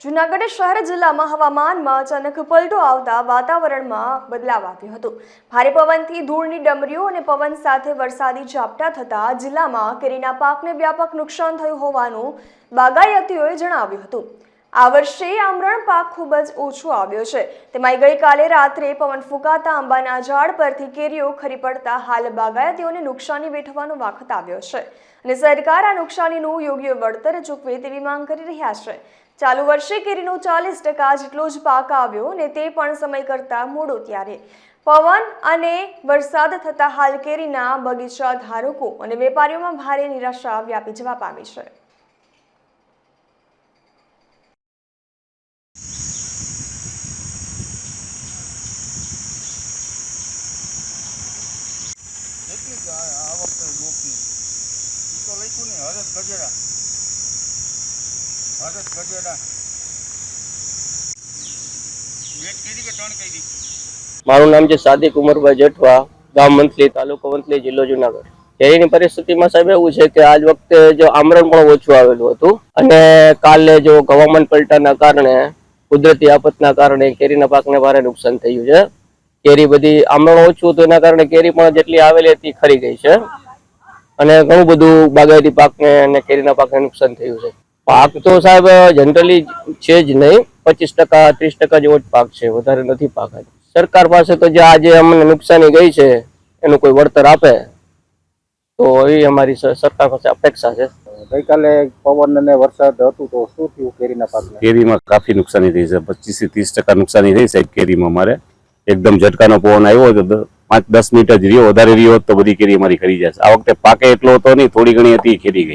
જૂનાગઢ શહેર જિલ્લામાં હવામાનમાં અચાનક પલટો આવતા વાતાવરણમાં બદલાવ આવ્યો હતો. ભારે પવનથી ધૂળની ડમરીઓ અને પવન સાથે વરસાદી ઝાપટા થતા જિલ્લામાં કેરીના પાકને વ્યાપક નુકસાન થયું હોવાનું બાગાયતીઓએ જણાવ્યું હતું. આ વર્ષે આમરણ પાક ખૂબ જ ઓછો આવ્યો છે. તેમાં ગઈકાલે રાત્રે પવન ફૂંકાતા આંબાના ઝાડ પરથી કેરીઓ ખરી પડતા હાલ બાગાયતીઓને નુકસાની વેઠવાનો વખત આવ્યો છે. અને સરકાર આ નુકસાનીનું યોગ્ય વળતર ચૂકવે તેવી માંગ કરી રહ્યા છે. ચાલુ વર્ષે કેરીનો ચાલીસ ટકા જેટલો જ પાક આવ્યો ને તે પણ સમય કરતાં મોડો ત્યારે. પવન અને વરસાદ થતા હાલ કેરીના બગીચા ધારકો અને વેપારીઓમાં ભારે નિરાશા વ્યાપી જવા પામી છે. એટલી આ વખતે બોકની એ તો લખ્યું નહીં હરત ગજેરા હરત ગજેરા મારું નામ છે સાદિક ઉમરભાઈ જેઠવા, ગામ મંથલી, તાલુકો મંથલી, જિલ્લો જુનાગઢ. કેરીની પરિસ્થિતિમાં સાહેબ એવું છે કે આજ વખતે જો આમરણ પણ ઓછું આવેલું હતું અને કાલે જો હવામાન પલટાના કારણે, કુદરતી આફતના કારણે કેરીના પાકને ભારે નુકસાન થયું છે. કેરી બધી આમરણ ઓછું હતું એના કારણે કેરી પણ જેટલી આવેલી હતી ખરી ગઈ છે. અને ઘણું બધું બાગાયતી પાકને અને કેરીના પાકને નુકસાન થયું છે. પાક તો સાહેબ જનરલી છે જ નહીં પચીસ ટકા ત્રીસ ટકા જેવો જ પાક છે વધારે નથી પાક સરકાર પાસે તો જે આજે અમને નુકસાની ગઈ છે એનું કોઈ વળતર આપે તો એ અમારી સરકાર પાસે અપેક્ષા છે. ગઈકાલે પવન અને વરસાદ હતું તો શું થયું કેરીના પાક કેરીમાં કાફી નુકસાની થઈ છે પચીસથી ત્રીસ ટકા નુકસાની થઈ સાહેબ કેરીમાં મારે એકદમ ઝટકાનો પવન આવ્યો તો પાંચ દસ મિનિટ જ રહ્યો, વધારે રહ્યો તો બધી કેરી અમારી ખરી જશે. આ વખતે પાકે એટલો હતો નહીં, થોડી ઘણી હતી ખેરી ગઈ.